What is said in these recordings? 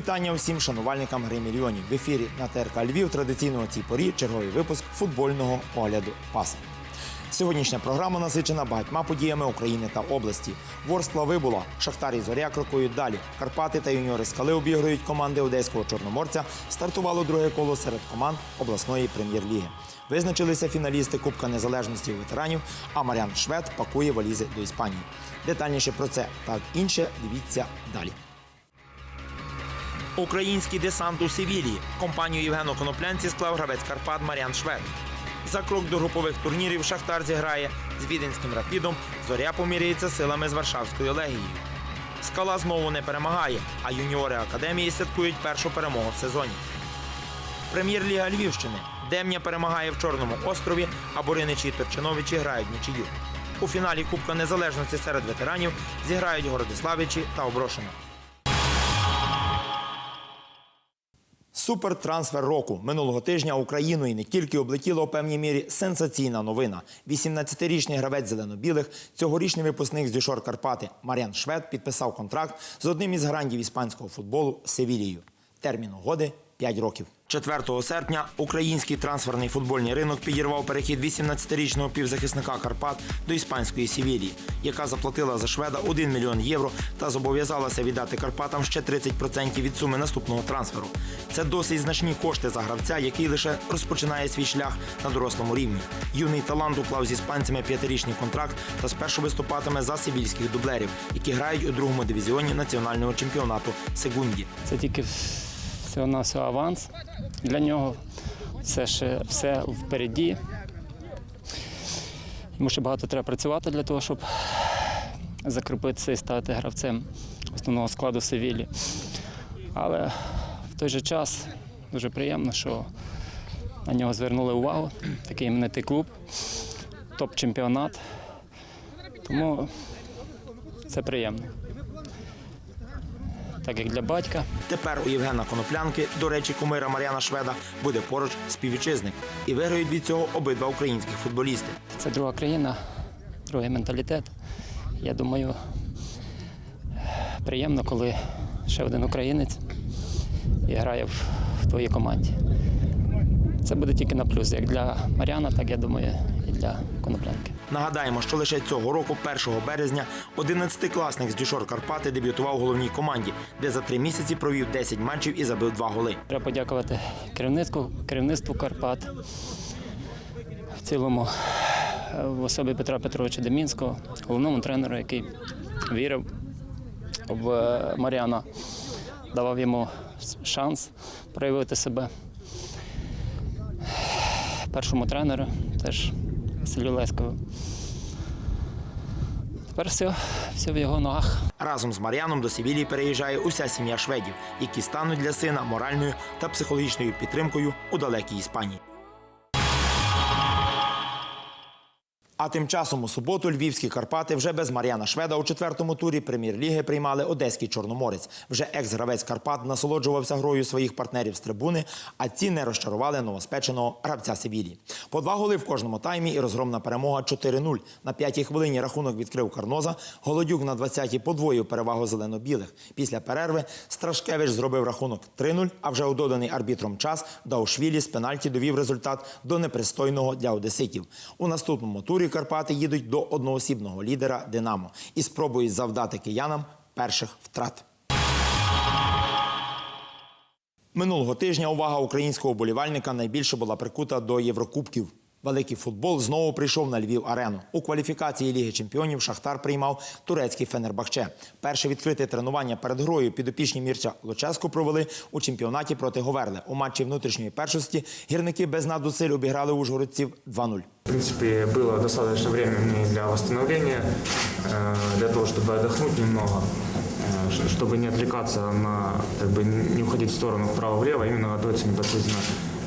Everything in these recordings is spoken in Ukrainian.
Вітання усім шанувальникам гри мільйонів. В ефірі на ТРК Львів традиційно о цій порі черговий випуск футбольного огляду пас. Сьогоднішня програма насичена багатьма подіями України та області. Ворскла вибула, Шахтар і Зоря крокують далі. Карпати та юніори скали обігрують команди Одеського Чорноморця. Стартувало друге коло серед команд обласної прем'єр-ліги. Визначилися фіналісти Кубка Незалежності ветеранів, а Маріан Швед пакує валізи до Іспанії. Детальніше про це та інше дивіться далі. Український десант у Севілії. Компанію Євгену Коноплянці склав гравець Карпат Маріан Швед. За крок до групових турнірів Шахтар зіграє з віденським рапідом. Зоря поміряється силами з Варшавською легією. Скала знову не перемагає, а юніори академії святкують першу перемогу в сезоні. Прем'єр-ліга Львівщини. Демня перемагає в Чорному острові, а Бориничі і Торчиновичі грають нічию. У фіналі Кубка Незалежності серед ветеранів зіграють Городиславичі та Оброшина. Супертрансфер року минулого тижня Україну і не тільки облетіла у певній мірі сенсаційна новина. 18-річний гравець зелено-білих, цьогорічний випускник з Дюшор Карпати Мар'ян Швед підписав контракт з одним із грандів іспанського футболу Севілією. Термін угоди 5 років. 4 серпня український трансферний футбольний ринок підірвав перехід 18-річного півзахисника Карпат до іспанської Севілії, яка заплатила за шведа 1 мільйон євро та зобов'язалася віддати Карпатам ще 30% від суми наступного трансферу. Це досить значні кошти за гравця, який лише розпочинає свій шлях на дорослому рівні. Юний талант уклав з іспанцями п'ятирічний контракт та спершу виступатиме за севільських дублерів, які грають у другому дивізіоні національного чемпіонату Сегунді. Це тільки всього на все аванс для нього. Все ще все впереді. Йому ще багато треба працювати для того, щоб закріпитися і стати гравцем основного складу Севілі. Але в той же час дуже приємно, що на нього звернули увагу. Такий іменитий клуб, топ-чемпіонат. Тому це приємно. Так як для батька. Тепер у Євгена Коноплянки, до речі, кумира Мар'яна Шведа, буде поруч співвітчизник. І виграють від цього обидва українських футболісти. Це друга країна, другий менталітет. Я думаю, приємно, коли ще один українець і грає в, в твоїй команді. Це буде тільки на плюс, як для Мар'яна, так я думаю, і для Коноплянки. Нагадаємо, що лише цього року, 1 березня, 11-класник з Дюшор Карпати дебютував у головній команді, де за три місяці провів 10 матчів і забив два голи. Треба подякувати керівництву, керівництву Карпат, в цілому в особі Петра Петровича Демінського, головному тренеру, який вірив в Мар'яна, давав йому шанс проявити себе. Першому тренеру теж Василю Леськову. Тепер все, все в його ногах. Разом з Мар'яном до Севілії переїжджає уся сім'я шведів, які стануть для сина моральною та психологічною підтримкою у далекій Іспанії. А тим часом у суботу львівські Карпати вже без Мар'яна Шведа у четвертому турі прем'єр-ліги приймали одеський чорноморець. Вже екс-гравець Карпат насолоджувався грою своїх партнерів з трибуни, а ці не розчарували новоспеченого гравця Севілії. По два голи в кожному таймі і розгромна перемога 4-0. На п'ятій хвилині рахунок відкрив Карноза. Голодюк на 20-й подвоїв перевагу зелено-білих. Після перерви Страшкевич зробив рахунок 3-0, а вже у доданий арбітром час Даушвілі з пенальті довів результат до непристойного для одеситів. У наступному турі Карпати їдуть до одноосібного лідера Динамо і спробують завдати киянам перших втрат. Минулого тижня увага українського болівальника найбільше була прикута до Єврокубків. Великий футбол знову прийшов на Львів арену. У кваліфікації Ліги Чемпіонів Шахтар приймав турецький Фенербахче. Перше відкрите тренування перед грою підопічні Мірча Луческу провели у чемпіонаті проти Говерли. У матчі внутрішньої першості гірники без надусиль обіграли ужгородців 2-0 В принципе, было достаточно времени для восстановления, э, для того, чтобы отдохнуть немного, э, ш- чтобы не отвлекаться на, как бы не уходить в сторону вправо-влево, а именно готовиться непосредственно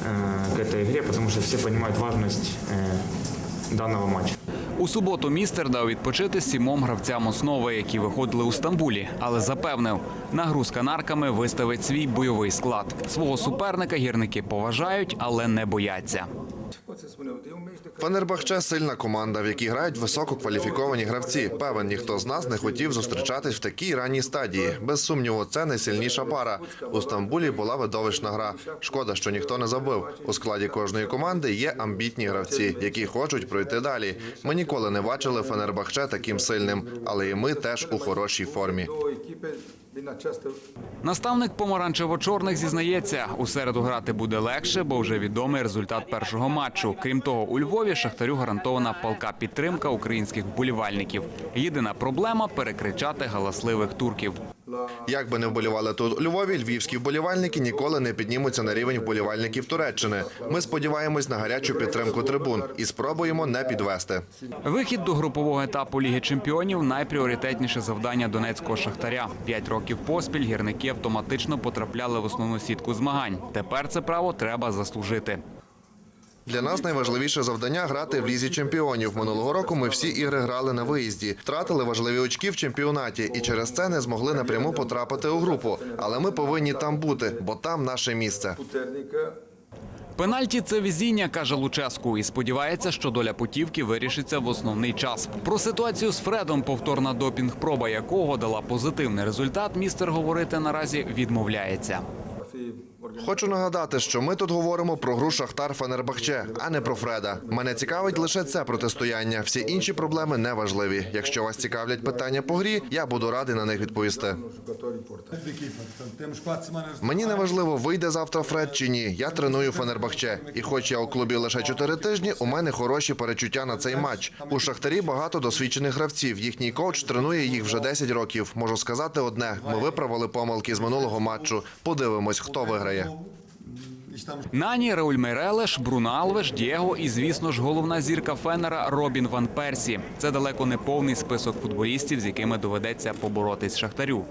э, к этой игре, потому что все понимают важность э, данного матча. У суботу містер дав відпочити сімом гравцям основи, які виходили у Стамбулі, але запевнив, на гру з канарками виставить свій бойовий склад. Свого суперника гірники поважають, але не бояться. Фенербахче сильна команда, в якій грають висококваліфіковані гравці. Певен, ніхто з нас не хотів зустрічатись в такій ранній стадії. Без сумніву, це найсильніша пара. У Стамбулі була видовищна гра. Шкода, що ніхто не забив. У складі кожної команди є амбітні гравці, які хочуть пройти далі. Ми ніколи не бачили Фенербахче таким сильним, але і ми теж у хорошій формі. Наставник помаранчево-чорних зізнається, у середу грати буде легше, бо вже відомий результат першого матчу. Крім того, у Львові Шахтарю гарантована палка підтримка українських вболівальників. Єдина проблема перекричати галасливих турків. Як би не вболівали тут у Львові, львівські вболівальники ніколи не піднімуться на рівень вболівальників Туреччини. Ми сподіваємось на гарячу підтримку трибун і спробуємо не підвести. Вихід до групового етапу Ліги Чемпіонів найпріоритетніше завдання донецького шахтаря. П'ять років поспіль гірники автоматично потрапляли в основну сітку змагань. Тепер це право треба заслужити. Для нас найважливіше завдання грати в лізі чемпіонів. Минулого року ми всі ігри грали на виїзді, втратили важливі очки в чемпіонаті і через це не змогли напряму потрапити у групу. Але ми повинні там бути, бо там наше місце. Пенальті це везіння, каже Луческу, і сподівається, що доля путівки вирішиться в основний час. Про ситуацію з Фредом, повторна допінг-проба якого дала позитивний результат, містер говорити наразі відмовляється. Хочу нагадати, що ми тут говоримо про гру Шахтар Фенербахче, а не про Фреда. Мене цікавить лише це протистояння. Всі інші проблеми не важливі. Якщо вас цікавлять питання по грі, я буду радий на них відповісти. Мені не важливо, вийде завтра Фред чи ні. Я треную Фенербахче. І хоч я у клубі лише чотири тижні, у мене хороші перечуття на цей матч. У Шахтарі багато досвідчених гравців. Їхній коуч тренує їх вже 10 років. Можу сказати одне: ми виправили помилки з минулого матчу. Подивимось, хто виграє. É. Нані, Рауль Мейрелеш, Бруно Алвеш, Дієго і, звісно ж, головна зірка Фенера Робін Ван Персі. Це далеко не повний список футболістів, з якими доведеться поборотись Шахтарю.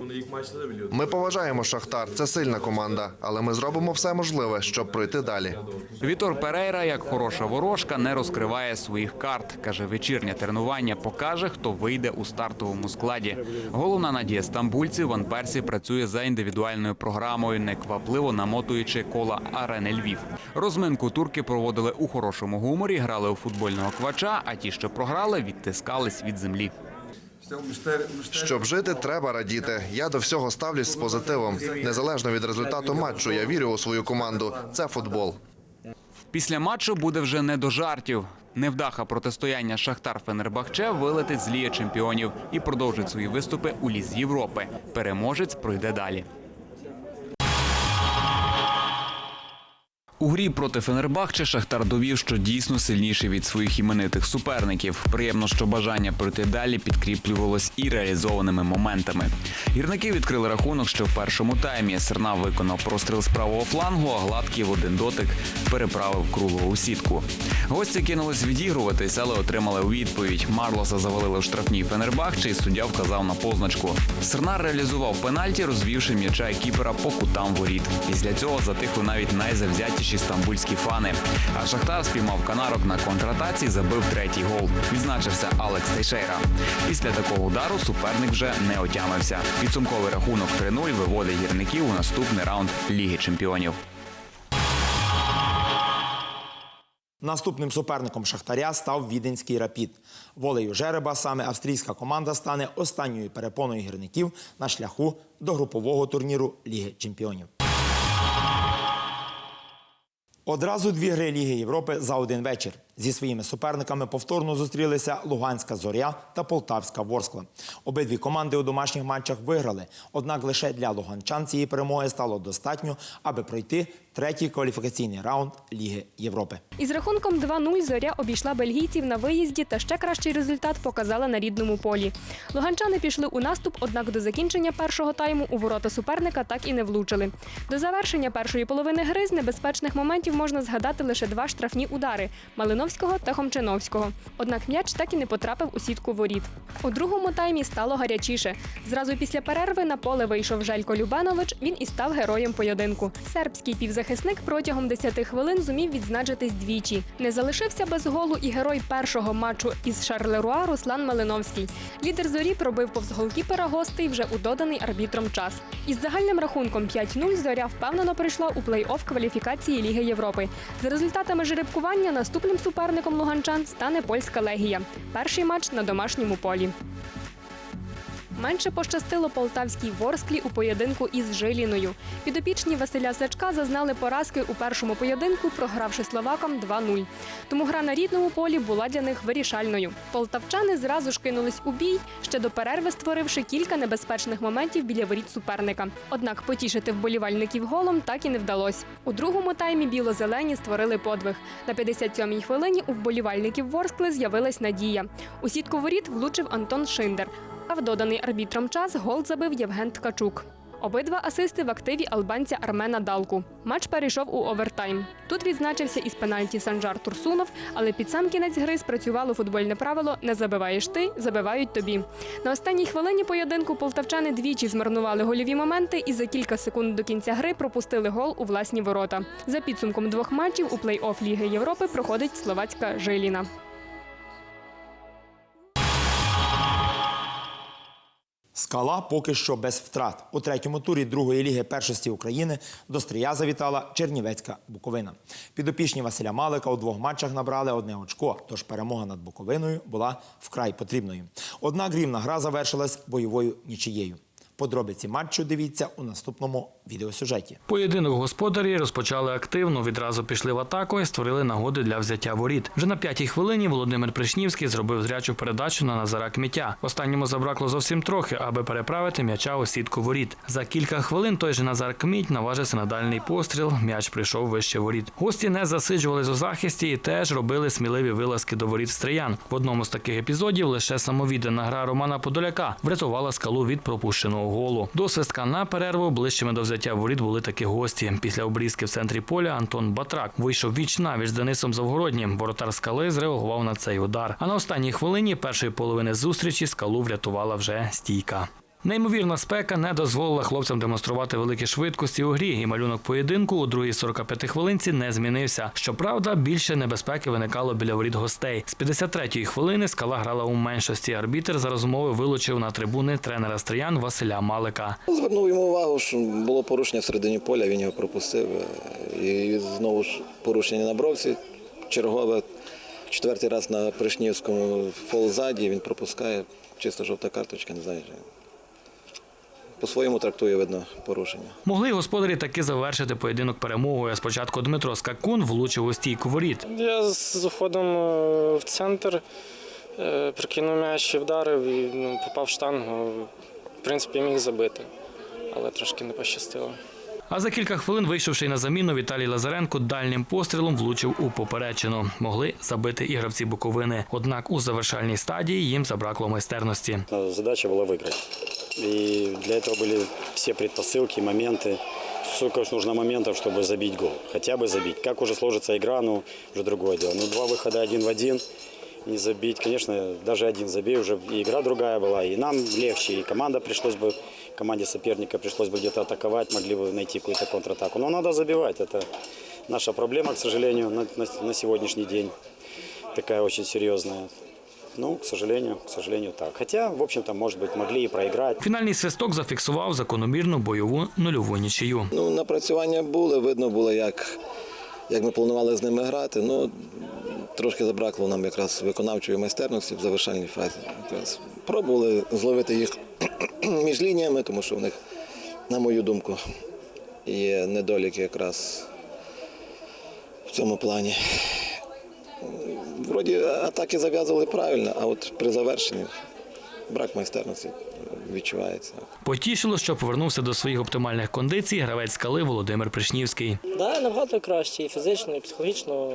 Ми поважаємо Шахтар. Це сильна команда, але ми зробимо все можливе, щоб пройти далі. Вітор Перейра, як хороша ворожка, не розкриває своїх карт. Каже, вечірнє тренування покаже, хто вийде у стартовому складі. Головна надія стамбульців Ван Персі працює за індивідуальною програмою, неквапливо намотуючи кола арени Львів. Розминку турки проводили у хорошому гуморі, грали у футбольного квача, а ті, що програли, відтискались від землі. Щоб жити, треба радіти. Я до всього ставлюсь з позитивом. Незалежно від результату матчу, я вірю у свою команду. Це футбол. Після матчу буде вже не до жартів. Невдаха протистояння Шахтар Фенербахче вилетить з Лії чемпіонів і продовжить свої виступи у Лізі Європи. Переможець пройде далі. У грі проти Фенербахче Шахтар довів, що дійсно сильніший від своїх іменитих суперників. Приємно, що бажання пройти далі підкріплювалось і реалізованими моментами. Гірники відкрили рахунок ще в першому таймі. Серна виконав простріл з правого флангу, а гладкий в один дотик переправив круглу сітку. Гості кинулись відігруватись, але отримали відповідь. Марлоса завалили в штрафній Фенербахче, і суддя вказав на позначку. Сернар реалізував пенальті, розвівши м'яча кіпера по кутам воріт. Після цього затихли навіть найзавзятіші стамбульські фани. А Шахтар спіймав канарок на контратаці, забив третій гол. Відзначився Алекс Тейшейра. Після такого удару суперник вже не отямився. Підсумковий рахунок 3-0 виводить гірників у наступний раунд Ліги Чемпіонів. Наступним суперником Шахтаря став віденський рапід. Волею жереба саме австрійська команда стане останньою перепоною гірників на шляху до групового турніру Ліги Чемпіонів. Одразу дві гри Європи за один вечір. Зі своїми суперниками повторно зустрілися Луганська Зоря та Полтавська Ворскла. Обидві команди у домашніх матчах виграли. Однак лише для луганчан цієї перемоги стало достатньо, аби пройти третій кваліфікаційний раунд Ліги Європи. Із рахунком 2-0 зоря обійшла бельгійців на виїзді та ще кращий результат показала на рідному полі. Луганчани пішли у наступ, однак до закінчення першого тайму у ворота суперника так і не влучили. До завершення першої половини гри з небезпечних моментів можна згадати лише два штрафні удари. Малиновський Малиновського та Хомчиновського. Однак м'яч так і не потрапив у сітку воріт. У другому таймі стало гарячіше. Зразу після перерви на поле вийшов Желько Любенович. Він і став героєм поєдинку. Сербський півзахисник протягом 10 хвилин зумів відзначитись двічі. Не залишився без голу і герой першого матчу із Шарлеруа Руслан Малиновський. Лідер зорі пробив повз голкіпера гостей вже у доданий арбітром час. Із загальним рахунком 5-0 зоря впевнено прийшла у плей-офф кваліфікації Ліги Європи. За результатами жеребкування наступним суперником луганчан стане польська легія. Перший матч на домашньому полі. Менше пощастило полтавській Ворсклі у поєдинку із Жиліною. Підопічні Василя Сачка зазнали поразки у першому поєдинку, програвши словакам 2-0. Тому гра на рідному полі була для них вирішальною. Полтавчани зразу ж кинулись у бій, ще до перерви створивши кілька небезпечних моментів біля воріт суперника. Однак потішити вболівальників голом так і не вдалося. У другому таймі біло-зелені створили подвиг. На 57-й хвилині у вболівальників Ворскли з'явилась надія. У сітку воріт влучив Антон Шиндер. А в доданий арбітром час гол забив Євген Ткачук. Обидва асисти в активі албанця Армена Далку. Матч перейшов у овертайм. Тут відзначився із пенальті Санжар Турсунов, але під сам кінець гри спрацювало футбольне правило Не забиваєш ти, забивають тобі. На останній хвилині поєдинку полтавчани двічі змарнували гольові моменти і за кілька секунд до кінця гри пропустили гол у власні ворота. За підсумком двох матчів у плей-офф Ліги Європи проходить словацька Жиліна. Скала поки що без втрат. У третьому турі другої ліги першості України до Стрия завітала Чернівецька Буковина. Підопічні Василя Малика у двох матчах набрали одне очко, тож перемога над Буковиною була вкрай потрібною. Однак рівна гра завершилась бойовою нічиєю. Подробиці матчу дивіться у наступному відеосюжеті. Поєдинок господарі розпочали активно, відразу пішли в атаку і створили нагоди для взяття воріт. Вже на п'ятій хвилині Володимир Пришнівський зробив зрячу передачу на Назара Кмітя. Останньому забракло зовсім трохи, аби переправити м'яча у сітку воріт. За кілька хвилин той же Назар Кміть наважився на дальний постріл. М'яч прийшов вище воріт. Гості не засиджувались у захисті і теж робили сміливі вилазки до воріт стриян. В одному з таких епізодів лише самовіддана гра Романа Подоляка врятувала скалу від пропущеного голу. До свистка на перерву ближчими до взяття воріт були такі гості. Після обрізки в центрі поля Антон Батрак вийшов віч навіч з Денисом Завгороднім. Воротар скали зреагував на цей удар. А на останній хвилині першої половини зустрічі скалу врятувала вже стійка. Неймовірна спека не дозволила хлопцям демонструвати великі швидкості у грі, і малюнок поєдинку у другій 45 хвилинці не змінився. Щоправда, більше небезпеки виникало біля воріт гостей. З 53-ї хвилини скала грала у меншості. Арбітер за розмови вилучив на трибуни тренера стриян Василя Малика. Звернув йому увагу, що було порушення в середині поля, він його пропустив. І знову ж порушення на бровці. Чергове четвертий раз на Пришнівському фол ззаді, він пропускає. Чисто жовта карточка, не знаю. По-своєму трактує, видно, порушення. Могли господарі таки завершити поєдинок перемогою. Спочатку Дмитро Скакун влучив у стійку воріт. Я з уходом е, в центр е, прикинув м'яч і вдарив і ну, попав в штангу. В принципі, міг забити, але трошки не пощастило. А за кілька хвилин, вийшовши на заміну, Віталій Лазаренко дальнім пострілом влучив у поперечину. Могли забити і гравці Буковини. Однак у завершальній стадії їм забракло майстерності. Задача была выиграть. И для этого были все предпосылки, моменты. Сколько ж нужно моментов, чтобы забить гол. Хотя бы забить. Как уже сложится игра, ну, уже другое дело. Ну, два выхода один в один. Не забить, конечно, даже один забей, уже и игра другая была, и нам легче, и команда пришлось бы, команде соперника пришлось бы где-то атаковать, могли бы найти какую-то контратаку. Но надо забивать, это наша проблема, к сожалению, на, на, на сегодняшний день. Такая очень серьезная. Ну, к сожалению, к сожалению, так. Хотя, в общем-то, может быть, могли и проиграть. Фінальний свисток зафіксував закономірну бойову нульову нічию. Ну, напрацювання були, видно було, як, як ми планували з ними грати. Ну, трошки забракло нам якраз виконавчої майстерності в завершальній фазі. Якраз пробували зловити їх між лініями, тому що в них, на мою думку, є недоліки якраз в цьому плані. Вроді атаки зав'язували правильно, а от при завершенні брак майстерності відчувається. Потішило, що повернувся до своїх оптимальних кондицій гравець скали Володимир Пришнівський. Да, набагато краще і фізично, і психологічно.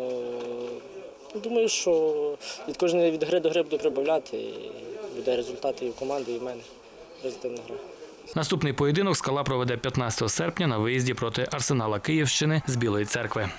Думаю, що від кожної від гри до гри буду прибавляти. І буде результати і в команди, і в мене. Позитивна гра. Наступний поєдинок скала проведе 15 серпня на виїзді проти Арсенала Київщини з Білої церкви.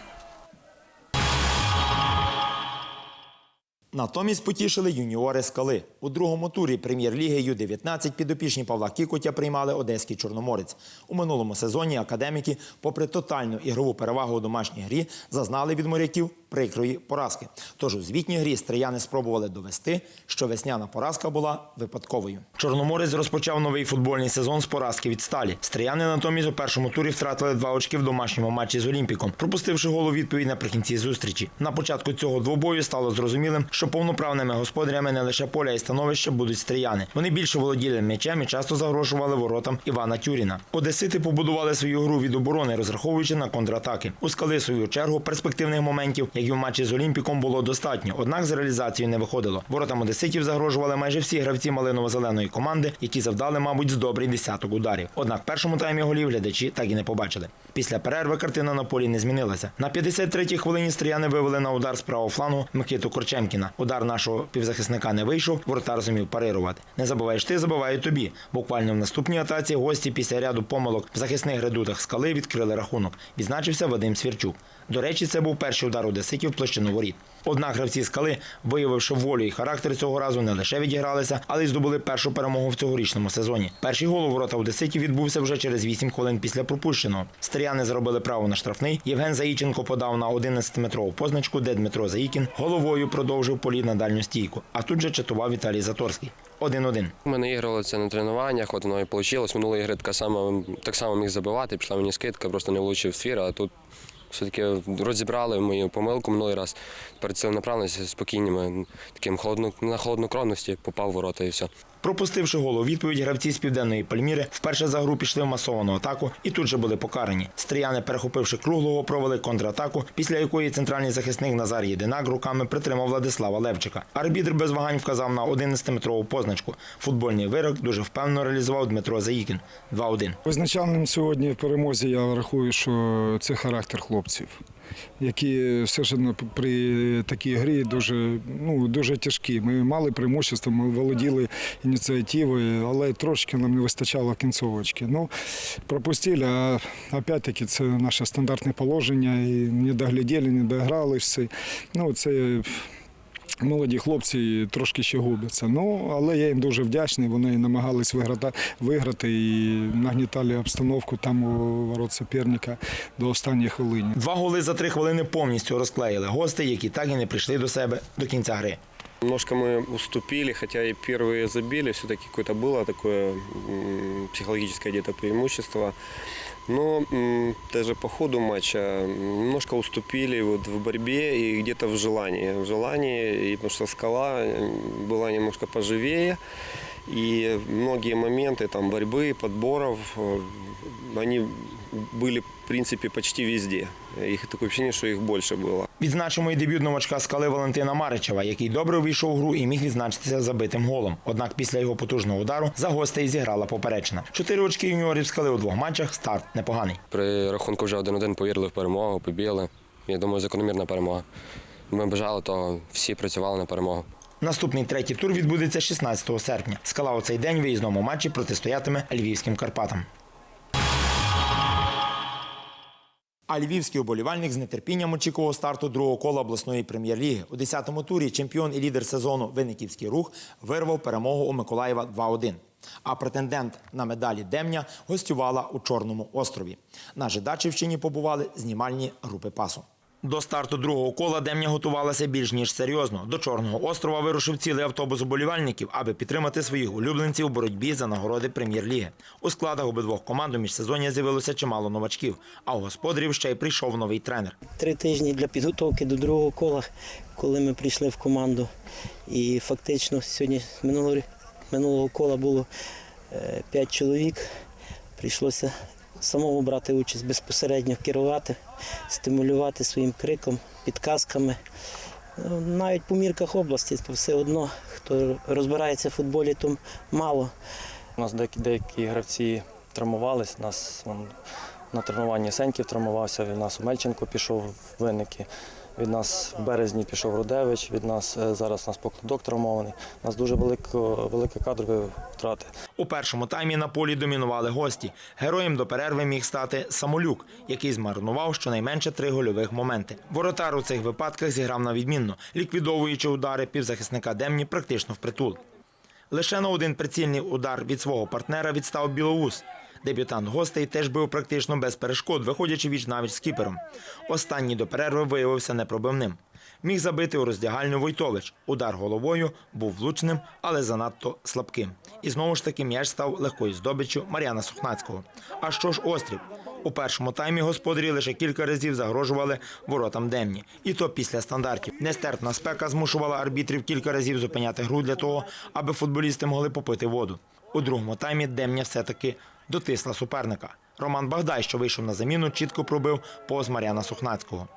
Натомість потішили юніори скали. У другому турі прем'єр-ліги Ю-19 підопічні Павла Кікотя приймали одеський чорноморець. У минулому сезоні академіки, попри тотальну ігрову перевагу у домашній грі, зазнали від моряків прикрої поразки. Тож у звітній грі стрияни спробували довести, що весняна поразка була випадковою. Чорноморець розпочав новий футбольний сезон з поразки від сталі. Стрияни натомість у першому турі втратили два очки в домашньому матчі з Олімпіком, пропустивши голу відповідь наприкінці зустрічі. На початку цього двобою стало зрозумілим, що повноправними господарями не лише поля і становища будуть стрияни. Вони більше володіли м'ячем і часто загрошували воротам Івана Тюріна. Одесити побудували свою гру від оборони, розраховуючи на контратаки. У скали свою чергу перспективних моментів, як і в матчі з Олімпіком, було достатньо. Однак з реалізацією не виходило. Воротам одеситів загрожували майже всі гравці малиново-зеленої команди, які завдали, мабуть, з добрий десяток ударів. Однак першому таймі голів глядачі так і не побачили. Після перерви картина на полі не змінилася. На 53-й хвилині стріяни вивели на удар з правого флангу Микиту Корчемкіна. Удар нашого півзахисника не вийшов, воротар зумів парирувати. Не забуваєш ти, забиваю тобі. Буквально в наступній атаці гості після ряду помилок в захисних редутах скали відкрили рахунок. Відзначився Вадим Свірчук. До речі, це був перший удар одеситів в площину воріт. Однак гравці скали, виявивши волю і характер цього разу, не лише відігралися, але й здобули першу перемогу в цьогорічному сезоні. Перший гол у ворота одеситів відбувся вже через 8 хвилин після пропущеного. Стріяни зробили право на штрафний. Євген Заїченко подав на 11-метрову позначку, де Дмитро Заїкін головою продовжив політ на дальню стійку. А тут же чатував Віталій Заторський. 1-1. Ми наігрували це на тренуваннях, от воно і вийшло. Минулої ігри так само міг забивати, пішла мені скидка, просто не влучив свір, а тут все-таки розібрали мою помилку минулий раз. Перед цим направленості спокійними, таким холодно, на холоднокровності попав в ворота і все. Пропустивши гол відповідь, гравці з південної Пальміри вперше за гру пішли в масовану атаку і тут же були покарані. Стріяни, перехопивши круглого, провели контратаку, після якої центральний захисник Назар Єдинак руками притримав Владислава Левчика. Арбітр без вагань вказав на 11-метрову позначку. Футбольний вирок дуже впевнено реалізував Дмитро Заїкін. 2-1. Визначальним сьогодні в перемозі я рахую, що це характер хлопців, які все ж при такій грі дуже, ну, дуже тяжкі. Ми мали преимущество, ми володіли ініціативою, але трошки нам не вистачало кінцовочки. Ну, пропустили, а опять-таки це наше стандартне положення, і не догляділи, не дограли все. Ну, це Молоді хлопці трошки ще губляться. Ну, але я їм дуже вдячний. Вони намагались виграти, виграти і нагнітали обстановку там у ворот суперника до останньої хвилини. Два голи за три хвилини повністю розклеїли гости, які так і не прийшли до себе до кінця гри. Немножко мы уступили, хотя и первые забили, все-таки какое-то было такое м, психологическое где-то преимущество. Но даже по ходу матча немножко уступили вот в борьбе и где-то в желании. В желании, и потому что скала была немножко поживее. И многие моменты там борьбы, подборов, э, они были, в принципе, почти везде. Их такое ощущение, что их больше было. Відзначимо і дебют новачка скали Валентина Маричева, який добре увійшов у гру і міг відзначитися забитим голом. Однак після його потужного удару за гостей зіграла поперечина. Чотири очки юніорів скали у двох матчах. Старт непоганий. При рахунку вже 1-1 повірили в перемогу, побігли. Я думаю, закономірна перемога. Ми бажали, то всі працювали на перемогу. Наступний третій тур відбудеться 16 серпня. Скала у цей день в виїзному матчі протистоятиме львівським Карпатам. А львівський уболівальник з нетерпінням очікував старту другого кола обласної прем'єр-ліги. У 10-му турі чемпіон і лідер сезону Винниківський рух вирвав перемогу у Миколаєва 2-1. А претендент на медалі Демня гостювала у Чорному острові. На Жидачівщині побували знімальні групи пасу. До старту другого кола Демня готувалася більш ніж серйозно. До Чорного острова вирушив цілий автобус уболівальників, аби підтримати своїх улюбленців у боротьбі за нагороди прем'єр-ліги. У складах обидвох команд у міжсезоння з'явилося чимало новачків, а у господарів ще й прийшов новий тренер. Три тижні для підготовки до другого кола, коли ми прийшли в команду. І фактично сьогодні минулого, кола було е, п'ять чоловік. Прийшлося самому брати участь безпосередньо керувати, стимулювати своїм криком, підказками. Ну, Навіть по мірках області все одно, хто розбирається в футболі, то мало. У нас деякі, деякі гравці травмувались. Нас вон, на тренуванні Сеньків травмувався, у нас Мельченко пішов в винники. Від нас в березні пішов Рудевич, від нас е, зараз нас покладок травмований. У нас дуже велико, кадрові втрати. У першому таймі на полі домінували гості. Героєм до перерви міг стати Самолюк, який змарнував щонайменше три гольових моменти. Воротар у цих випадках зіграв на відмінно, ліквідовуючи удари півзахисника Демні практично впритул. Лише на один прицільний удар від свого партнера відстав Білоус. Дебютант гостей теж бив практично без перешкод, виходячи віч навіть з кіпером. Останній до перерви виявився непробивним. Міг забити у роздягальню Войтович. Удар головою був влучним, але занадто слабким. І знову ж таки м'яч став легкою здобиччю Мар'яна Сухнацького. А що ж острів? У першому таймі господарі лише кілька разів загрожували воротам Демні. І то після стандартів. Нестерпна спека змушувала арбітрів кілька разів зупиняти гру для того, аби футболісти могли попити воду. У другому таймі Демня все-таки дотисла суперника. Роман Багдай, що вийшов на заміну, чітко пробив повз Мар'яна Сухнацького.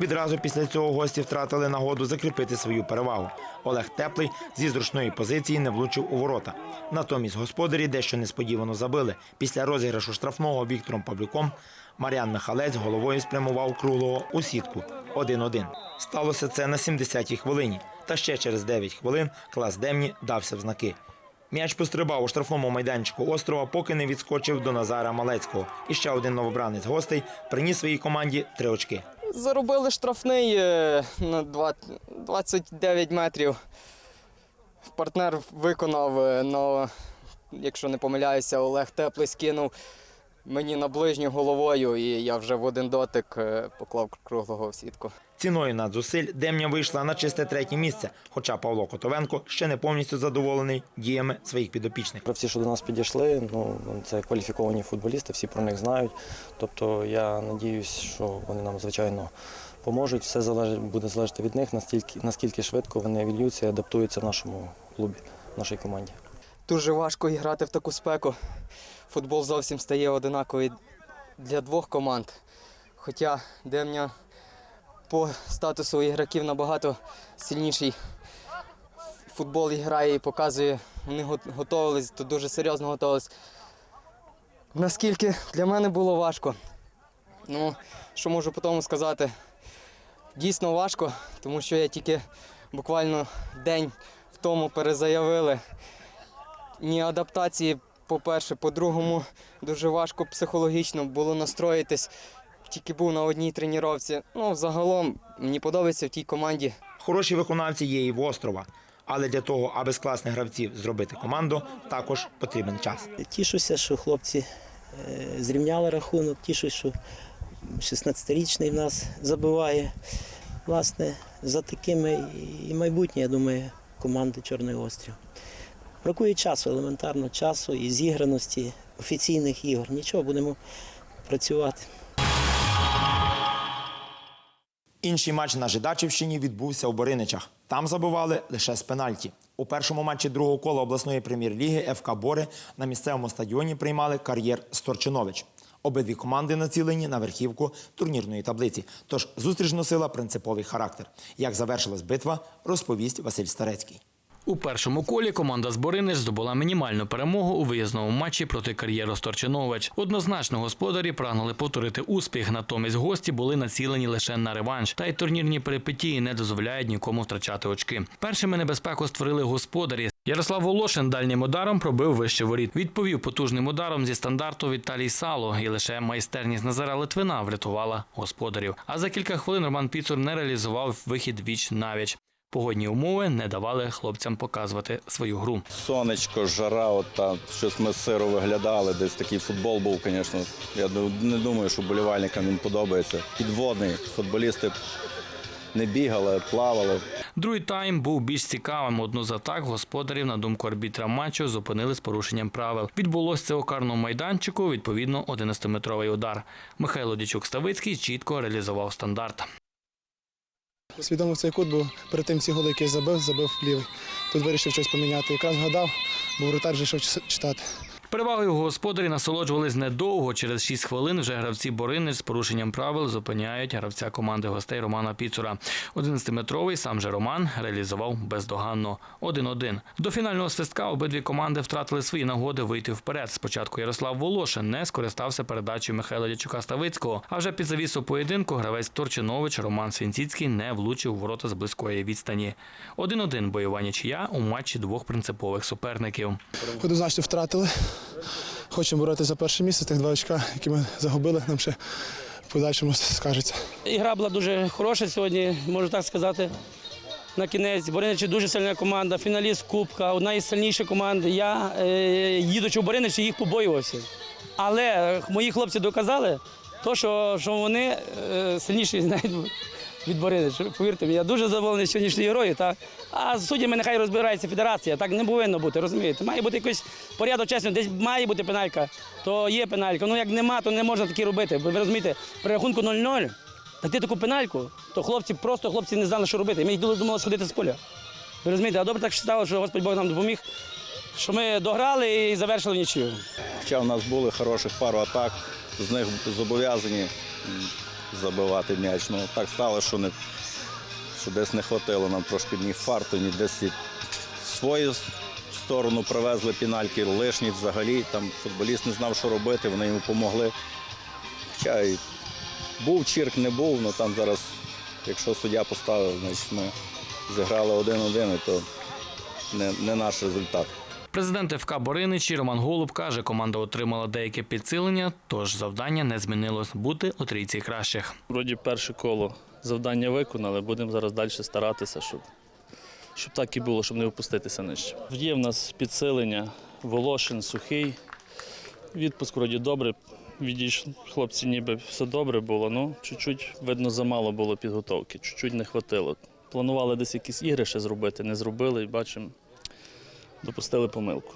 Відразу після цього гості втратили нагоду закріпити свою перевагу. Олег Теплий зі зручної позиції не влучив у ворота. Натомість господарі дещо несподівано забили. Після розіграшу штрафного Віктором Павлюком Мар'ян Михалець головою спрямував круглого у сітку 1-1. Сталося це на 70-й хвилині. Та ще через 9 хвилин клас Демні дався в знаки. М'яч пострибав у штрафному майданчику острова, поки не відскочив до Назара Малецького. І ще один новобранець гостей приніс своїй команді три очки. Заробили штрафний е, на два- 29 метрів. Партнер виконав, але, якщо не помиляюся, Олег Теплий скинув мені на ближню головою, і я вже в один дотик е, поклав круглого в сітку. Ціною надзусиль Демня вийшла на чисте третє місце, хоча Павло Котовенко ще не повністю задоволений діями своїх підопічних. Гравці, що до нас підійшли, ну це кваліфіковані футболісти, всі про них знають. Тобто я надіюсь, що вони нам звичайно поможуть. Все залежить буде залежати від них, наскільки наскільки швидко вони вільються і адаптуються в нашому клубі, в нашій команді. Дуже важко грати в таку спеку. Футбол зовсім стає одинаковий для двох команд. Хоча Демня по статусу ігроків набагато сильніший футбол і грає і показує, вони го- готувались, то дуже серйозно готувались. Наскільки для мене було важко. Ну, що можу по тому сказати? Дійсно важко, тому що я тільки буквально день в тому перезаявили. Ні адаптації, по-перше, по-другому, дуже важко психологічно було настроїтись. Тільки був на одній тренувці. Ну, загалом мені подобається в тій команді. Хороші виконавці є і в острова. Але для того, аби з класних гравців зробити команду, також потрібен час. Тішуся, що хлопці е, зрівняли рахунок, тішусь, що 16-річний в нас забиває. Власне, за такими і майбутнє, я думаю, команди Чорний острів. Бракує часу, елементарно часу і зіграності офіційних ігор. Нічого, будемо працювати. Інший матч на Жидачівщині відбувся у Бориничах. Там забивали лише з пенальті. У першому матчі другого кола обласної прем'єр-ліги ФК Бори на місцевому стадіоні приймали кар'єр Сторчинович. Обидві команди націлені на верхівку турнірної таблиці. Тож зустріч носила принциповий характер. Як завершилась битва, розповість Василь Старецький. У першому колі команда з Боринич здобула мінімальну перемогу у виїзному матчі проти кар'єру Сторчинович. Однозначно господарі прагнули повторити успіх, натомість гості були націлені лише на реванш. Та й турнірні перипетії не дозволяють нікому втрачати очки. Першими небезпеку створили господарі. Ярослав Волошин дальнім ударом пробив вище воріт. Відповів потужним ударом зі стандарту Віталій Сало, і лише майстерність Назара Литвина врятувала господарів. А за кілька хвилин Роман Піцур не реалізував вихід віч навіч. Погодні умови не давали хлопцям показувати свою гру. Сонечко, жара, от там щось ми сиро виглядали. Десь такий футбол був, звісно. Я не думаю, що болівальникам він подобається. Підводний. Футболісти не бігали, плавали. Другий тайм був більш цікавим. Одну з атак господарів, на думку арбітра матчу, зупинили з порушенням правил. Відбулося це у карному майданчику, відповідно, 11-метровий удар. Михайло Дічук-Ставицький чітко реалізував стандарт. Свідомив цей кут, бо перед тим ці голи, які забив, забив лівий. Тут вирішив щось поміняти. Якраз згадав, бо вратар вже йшов читати. Перевагою господарі насолоджувались недовго. Через 6 хвилин вже гравці Боринич з порушенням правил зупиняють гравця команди гостей Романа Піцура. 11-метровий сам же Роман реалізував бездоганно 1-1. До фінального свистка обидві команди втратили свої нагоди вийти вперед. Спочатку Ярослав Волошин не скористався передачею Михайла Дячука Ставицького, а вже під завісу поєдинку гравець Торчинович Роман Свінціцький не влучив у ворота з близької відстані. 1-1 бойова нічия у матчі двох принципових суперників. Однозначно втратили. Хочемо боротися за перше місце, тих два очка, які ми загубили, нам ще в подальшому скажеться. Ігра була дуже хороша сьогодні, можу так сказати. На кінець Бориничі дуже сильна команда, фіналіст Кубка, одна із сильніших команд. Я, е, їдучи в Бориничі, їх побоювався. Але е, мої хлопці доказали, то, що, що вони е, сильніші навіть від Боринича. Повірте я дуже задоволений сьогоднішньою грою. Так? А з суддями нехай розбирається федерація. Так не повинно бути, розумієте? Має бути якийсь порядок чесно, десь має бути пеналька, то є пеналька. Ну як нема, то не можна такі робити. Ви розумієте, при рахунку 0-0. Дати таку пенальку, то хлопці просто хлопці не знали, що робити. Ми думали, думали сходити з поля. Ви розумієте, а добре так стало, що Господь Бог нам допоміг, що ми дограли і завершили нічию. Хоча в нас були хороших пару атак, з них зобов'язані забивати м'яч. Ну так стало, що не що десь не хватило нам трошки ні фарту, ні десь і свою сторону привезли пінальки, лишні взагалі. Там футболіст не знав, що робити, вони йому допомогли. Хоча і був чірк, не був, але там зараз, якщо суддя поставив, значить ми зіграли один-один, то не, не наш результат. Президент ФК Бориничі Роман Голуб каже, команда отримала деяке підсилення, тож завдання не змінилось бути у трійці кращих. Вроді перше коло завдання виконали, будемо зараз далі старатися, щоб, щоб так і було, щоб не опуститися нижче. Є в нас підсилення, Волошин, сухий. Відпуск вроді добре. Відійш, хлопці ніби все добре було, ну чуть-чуть, видно, замало було підготовки, чуть-чуть не хватило. Планували десь якісь ігри ще зробити, не зробили і бачимо, допустили помилку.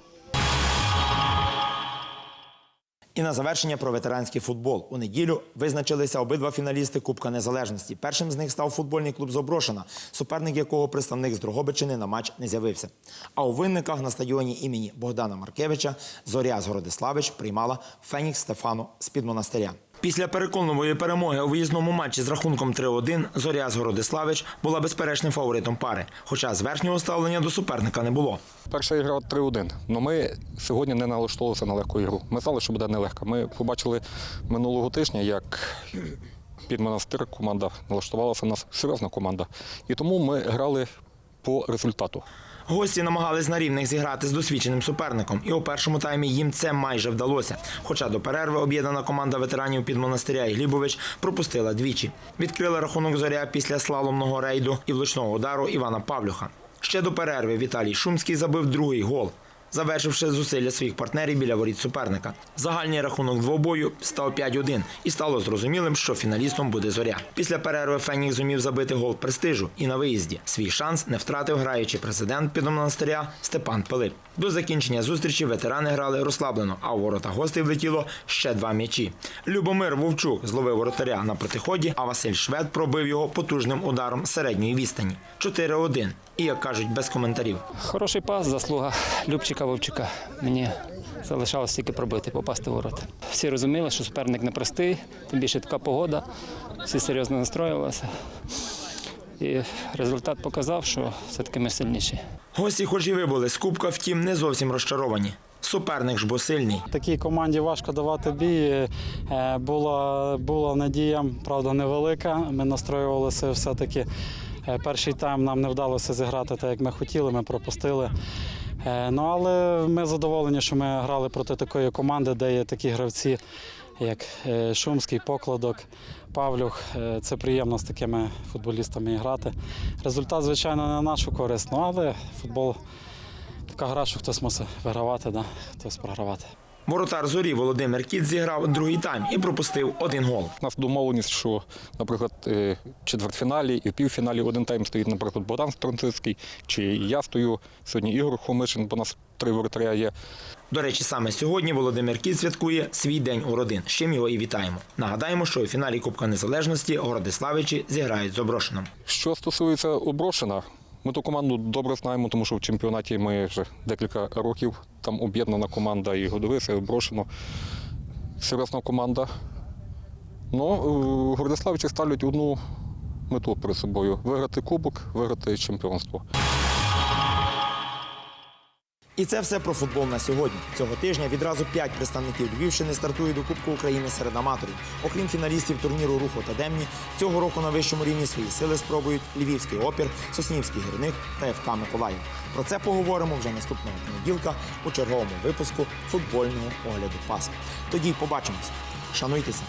І на завершення про ветеранський футбол. У неділю визначилися обидва фіналісти Кубка Незалежності. Першим з них став футбольний клуб Зоброшена, суперник якого представник з Дрогобичини на матч не з'явився. А у винниках на стадіоні імені Богдана Маркевича Зоря з Городиславич приймала Фенікс Стефану з-під монастиря. Після переконливої перемоги у виїзному матчі з рахунком 3-1 Зоря з Городиславич була безперечним фаворитом пари, хоча з верхнього ставлення до суперника не було. Перша ігра 3-1. але ми сьогодні не налаштовувалися на легку ігру. Ми знали, що буде нелегка. Ми побачили минулого тижня, як під монастир команда налаштувалася на серйозна команда. І тому ми грали по результату. Гості намагались на рівних зіграти з досвідченим суперником, і у першому таймі їм це майже вдалося. Хоча до перерви об'єднана команда ветеранів під монастиря і Глібович пропустила двічі. Відкрила рахунок зоря після слаломного рейду і влучного удару Івана Павлюха. Ще до перерви Віталій Шумський забив другий гол. Завершивши зусилля своїх партнерів біля воріт суперника. Загальний рахунок двобою став 5-1 і стало зрозумілим, що фіналістом буде зоря. Після перерви Фенікс зумів забити гол престижу і на виїзді. Свій шанс не втратив граючий президент підмонастиря Степан Пилип. До закінчення зустрічі ветерани грали розслаблено, а у ворота гостей влетіло ще два м'ячі. Любомир Вовчук зловив воротаря на протиході, а Василь Швед пробив його потужним ударом середньої відстані. 4-1. І, як кажуть, без коментарів. Хороший пас, заслуга Любчика Вовчика. Мені залишалось тільки пробити, попасти в ворота. Всі розуміли, що суперник непростий, тим більше така погода. Всі серйозно настроювалися. І результат показав, що все-таки ми сильніші. Гості, хоч і вибули з кубка, втім, не зовсім розчаровані. Суперник ж бо сильний. Такій команді важко давати бій. Е, Була, була надія, правда, невелика. Ми настроювалися все-таки. Е, Перший тайм нам не вдалося зіграти так, як ми хотіли, ми пропустили. Е, Ну, але ми задоволені, що ми грали проти такої команди, де є такі гравці, як е, Шумський, Покладок, Павлюх. Це приємно з такими футболістами грати. Результат, звичайно, не на нашу користь, ну, але футбол така гра, що хтось мусить вигравати, да, хтось програвати. Воротар зорі Володимир Кіт зіграв другий тайм і пропустив один гол. У нас домовленість, що, наприклад, е, в четвертьфіналі і в півфіналі один тайм стоїть, наприклад, Богдан Стронцицький, чи я стою. Сьогодні Ігор Хомишин, бо у нас три воротаря є. До речі, саме сьогодні Володимир Кіт святкує свій день у родин. З чим його і вітаємо. Нагадаємо, що у фіналі Кубка Незалежності Городиславичі зіграють з оброшеном. Що стосується оброшена, Ми ту команду добре знаємо, тому що в чемпіонаті ми вже декілька років там об'єднана команда і Годовиця, і Брошено. Серйозна команда. Ну, е, Гордиславичі ставлять одну мету перед собою виграти кубок, виграти чемпіонство. І це все про футбол на сьогодні. Цього тижня відразу п'ять представників Львівщини стартують до Кубку України серед аматорів. Окрім фіналістів турніру Руху та Демні, цього року на вищому рівні свої сили спробують Львівський опір, Соснівський гірник та ФК Миколаїв. Про це поговоримо вже наступного понеділка у черговому випуску футбольного огляду пас. Тоді побачимось. Шануйтеся.